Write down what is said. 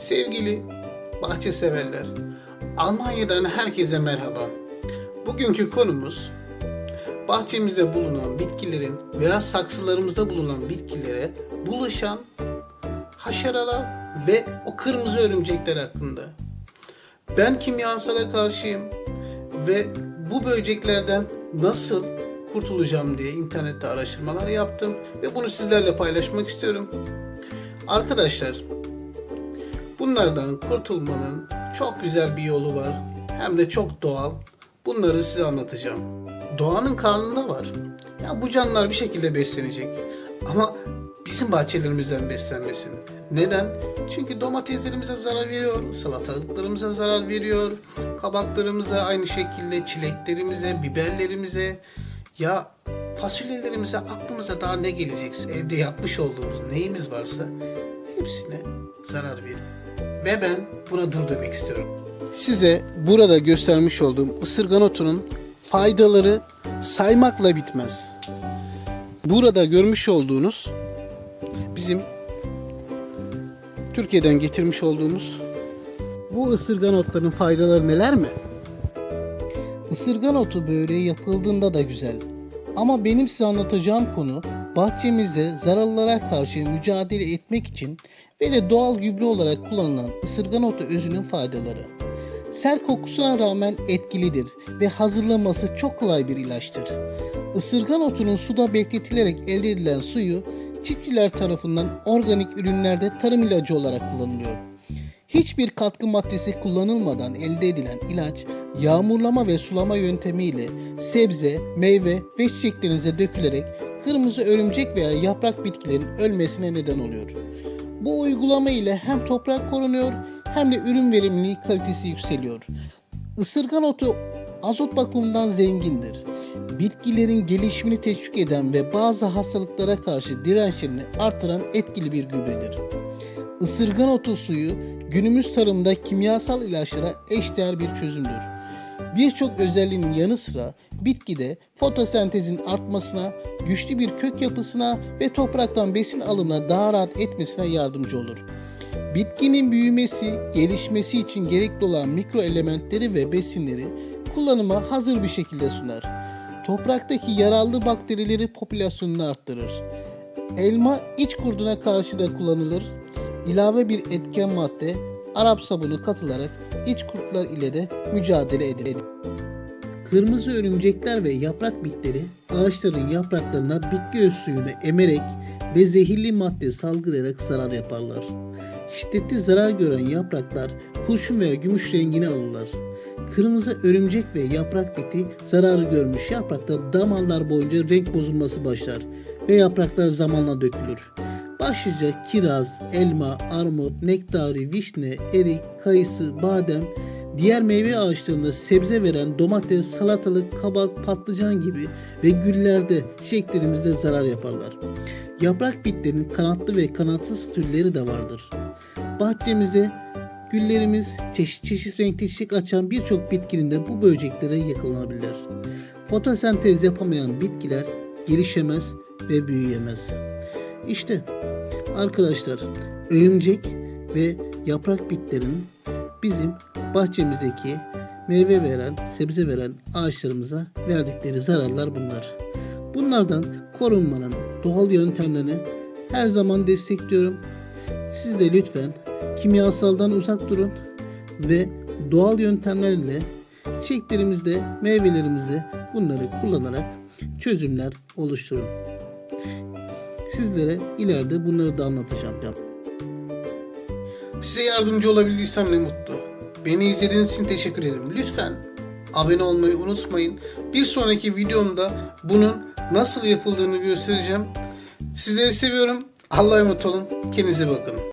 Sevgili bahçe severler, Almanya'dan herkese merhaba. Bugünkü konumuz bahçemizde bulunan bitkilerin veya saksılarımızda bulunan bitkilere bulaşan haşeralar ve o kırmızı örümcekler hakkında. Ben kimyasala karşıyım ve bu böceklerden nasıl kurtulacağım diye internette araştırmalar yaptım ve bunu sizlerle paylaşmak istiyorum. Arkadaşlar, bunlardan kurtulmanın çok güzel bir yolu var. Hem de çok doğal. Bunları size anlatacağım. Doğanın karnında var. Ya bu canlılar bir şekilde beslenecek. Ama bizim bahçelerimizden beslenmesin. Neden? Çünkü domateslerimize zarar veriyor, salatalıklarımıza zarar veriyor, kabaklarımıza aynı şekilde, çileklerimize, biberlerimize, ya fasulyelerimize aklımıza daha ne gelecekse, evde yapmış olduğumuz neyimiz varsa hepsine zarar verir. Ve ben buna dur demek istiyorum. Size burada göstermiş olduğum ısırgan otunun faydaları saymakla bitmez. Burada görmüş olduğunuz bizim Türkiye'den getirmiş olduğumuz bu ısırgan otlarının faydaları neler mi? Isırgan otu böreği yapıldığında da güzel. Ama benim size anlatacağım konu bahçemizde zararlara karşı mücadele etmek için ve de doğal gübre olarak kullanılan ısırgan otu özünün faydaları. Sert kokusuna rağmen etkilidir ve hazırlaması çok kolay bir ilaçtır. Isırgan otunun suda bekletilerek elde edilen suyu çiftçiler tarafından organik ürünlerde tarım ilacı olarak kullanılıyor. Hiçbir katkı maddesi kullanılmadan elde edilen ilaç, yağmurlama ve sulama yöntemiyle sebze, meyve ve çiçeklerinize dökülerek kırmızı örümcek veya yaprak bitkilerin ölmesine neden oluyor. Bu uygulama ile hem toprak korunuyor hem de ürün verimliliği kalitesi yükseliyor. Isırgan otu azot bakımından zengindir. Bitkilerin gelişimini teşvik eden ve bazı hastalıklara karşı dirençlerini artıran etkili bir gübredir. Isırgan otu suyu günümüz tarımda kimyasal ilaçlara eşdeğer bir çözümdür. Birçok özelliğinin yanı sıra bitkide fotosentezin artmasına, güçlü bir kök yapısına ve topraktan besin alımına daha rahat etmesine yardımcı olur. Bitkinin büyümesi, gelişmesi için gerekli olan mikro elementleri ve besinleri kullanıma hazır bir şekilde sunar. Topraktaki yararlı bakterileri popülasyonunu arttırır. Elma iç kurduna karşı da kullanılır. İlave bir etken madde Arap sabunu katılarak iç kurtlar ile de mücadele edilir. Kırmızı örümcekler ve yaprak bitleri ağaçların yapraklarına bitki öz suyunu emerek ve zehirli madde salgılayarak zarar yaparlar. Şiddetli zarar gören yapraklar kurşun veya gümüş rengini alırlar. Kırmızı örümcek ve yaprak biti zararı görmüş yaprakta damarlar boyunca renk bozulması başlar ve yapraklar zamanla dökülür. Başlıca kiraz, elma, armut, nektari, vişne, erik, kayısı, badem, diğer meyve ağaçlarında sebze veren domates, salatalık, kabak, patlıcan gibi ve güllerde çiçeklerimizde zarar yaparlar. Yaprak bitlerinin kanatlı ve kanatsız türleri de vardır. Bahçemize güllerimiz çeşit çeşit renkli çiçek açan birçok bitkinin de bu böceklere yakalanabilir. Fotosentez yapamayan bitkiler gelişemez ve büyüyemez. İşte arkadaşlar örümcek ve yaprak bitlerin bizim bahçemizdeki meyve veren, sebze veren ağaçlarımıza verdikleri zararlar bunlar. Bunlardan korunmanın doğal yöntemlerini her zaman destekliyorum. Siz de lütfen kimyasaldan uzak durun ve doğal yöntemlerle çiçeklerimizde, meyvelerimizde bunları kullanarak çözümler oluşturun. Sizlere ileride bunları da anlatacağım. Size yardımcı olabildiysem ne mutlu. Beni izlediğiniz için teşekkür ederim. Lütfen abone olmayı unutmayın. Bir sonraki videomda bunun nasıl yapıldığını göstereceğim. Sizleri seviyorum. Allah'a emanet olun. Kendinize bakın.